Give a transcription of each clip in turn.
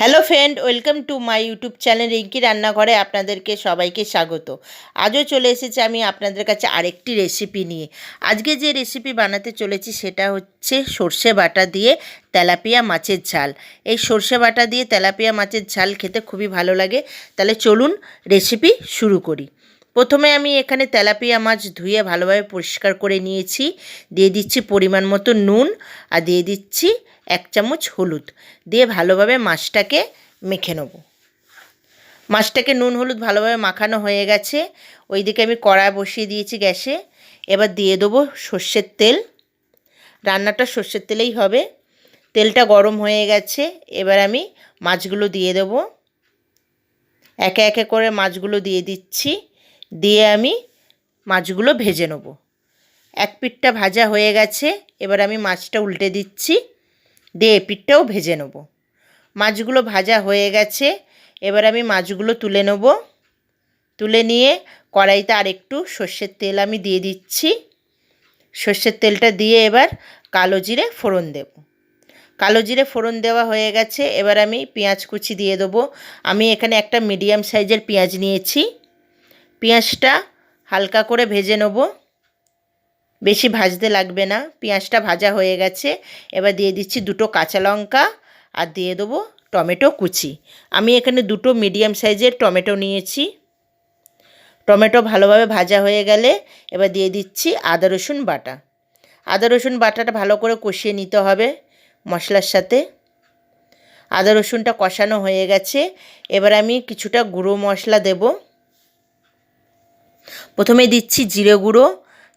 Hello friend, welcome to my YouTube channel Rinki রান্নাঘরে আপনাদেরকে সবাইকে স্বাগত। আজও চলে এসেছি আমি আপনাদের কাছে আরেকটি রেসিপি নিয়ে। আজকে যে রেসিপি বানাতে চলেছি সেটা হচ্ছে সর্ষে বাটা দিয়ে তেলাপিয়া মাছের ঝাল। এই সর্ষে বাটা দিয়ে তেলাপিয়া মাছের ঝাল খেতে খুবই ভালো লাগে। তাহলে চলুন রেসিপি শুরু করি। প্রথমে আমি এখানে তেলাপিয়া মাছ ধুয়ে ভালোভাবে পরিষ্কার করে নিয়েছি। দিয়ে দিচ্ছি পরিমাণ মতো নুন আর দিয়ে দিচ্ছি এক চামচ হলুদ। দিয়ে ভালোভাবে মাছটাকে মেখে নেব। মাছটাকে নুন হলুদ ভালোভাবে মাখানো হয়ে গেছে। ওইদিকে আমি কড়া বসিয়ে দিয়েছি গ্যাসে। এবার দিয়ে দেবো সর্ষের তেল। রান্নাটা সর্ষের তেলেই হবে। তেলটা গরম হয়ে গেছে। এবার আমি মাছগুলো দিয়ে দেবো। একে একে করে মাছগুলো দিয়ে দিচ্ছি। দিয়ে আমি মাছগুলো ভেজে নেব। এক পিঠটা ভাজা হয়ে গেছে, এবার আমি মাছটা উল্টে দিচ্ছি, দিয়ে পিঠটাও ভেজে নেব। মাছগুলো ভাজা হয়ে গেছে, এবার আমি মাছগুলো তুলে নেব। তুলে নিয়ে কড়াইতে আরেকটু সর্ষের তেল আমি দিয়ে দিচ্ছি। সর্ষের তেলটা দিয়ে এবার কালো জিরে ফোড়ন দেব। কালো জিরে ফোড়ন দেওয়া হয়ে গেছে, এবার আমি পেঁয়াজ কুচি দিয়ে দেবো। আমি এখানে একটা মিডিয়াম সাইজের পেঁয়াজ নিয়েছি। পেঁয়াজটা হালকা করে ভেজে নেব। বেশি ভাজতে লাগবে না, পেঁয়াজটা ভাজা হয়ে গেছে। এবার দিয়ে দিচ্ছি দুটো কাঁচা লঙ্কা আর দিয়ে দেবো টমেটো কুচি। আমি এখানে দুটো মিডিয়াম সাইজের টমেটো নিয়েছি। টমেটো ভালোভাবে ভাজা হয়ে গেলে এবার দিয়ে দিচ্ছি আদা, রসুন বাটা। আদা, রসুন বাটাটা ভালো করে কষিয়ে নিতে হবে মশলার সাথে। আদা, রসুনটা কষানো হয়ে গেছে। এবার আমি কিছুটা গুঁড়ো মশলা দেব। প্রথমে দিচ্ছি জিরে গুঁড়ো,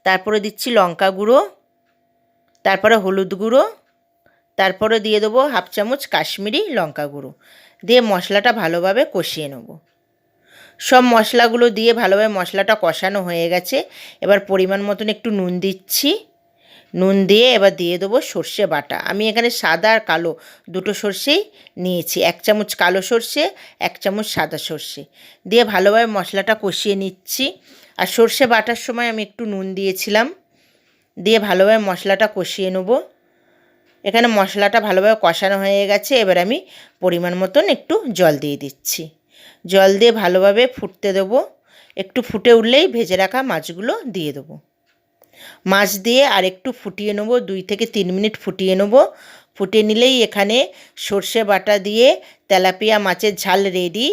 তারপরে দিচ্ছি লঙ্কা গুঁড়ো, তারপরে হলুদ গুঁড়ো, তারপরে দিয়ে দেবো হাফ চামচ কাশ্মীরি লঙ্কা গুঁড়ো। দিয়ে মশলাটা ভালোভাবে কষিয়ে নেব। সব মশলাগুলো দিয়ে ভালোভাবে মশলাটা কষানো হয়ে গেছে। এবার পরিমাণ মতন একটু নুন দিচ্ছি। নুন দিয়ে এবার দিয়ে দেবো সর্ষে বাটা। আমি এখানে সাদা আর কালো দুটো সর্ষেই নিয়েছি। এক চামচ কালো সর্ষে, এক চামচ সাদা সর্ষে। দিয়ে ভালোভাবে মশলাটা কষিয়ে নিচ্ছি। আর সর্ষে বাটার সময় আমি একটু নুন দিয়েছিলাম। দিয়ে ভালোভাবে মশলাটা কষিয়ে নেব। এখানে মশলাটা ভালোভাবে কষানো হয়ে গেছে। এবার আমি পরিমাণ মতন একটু জল দিয়ে দিচ্ছি। জল দিয়ে ভালোভাবে ফুটতে দেবো। একটু ফুটে উঠলেই ভেজে রাখা মাছগুলো দিয়ে দেবো। মাছ দিয়ে আর একটু ফুটিয়ে নেব। দুই থেকে তিন মিনিট ফুটিয়ে নেব। ফুটিয়ে নিলেই এখানে সর্ষে বাটা দিয়ে তেলাপিয়া মাছের ঝাল রেডি।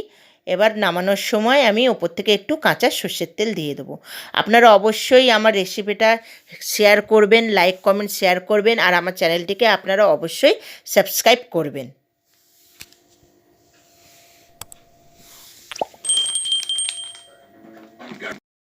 এবার নামানোর সময় আমি ওপর থেকে একটু কাঁচা সর্ষের তেল দিয়ে দেবো। আপনারা অবশ্যই আমার রেসিপিটা শেয়ার করবেন লাইক কমেন্ট শেয়ার করবেন, আর আমার চ্যানেলটিকে আপনারা অবশ্যই সাবস্ক্রাইব করবেন।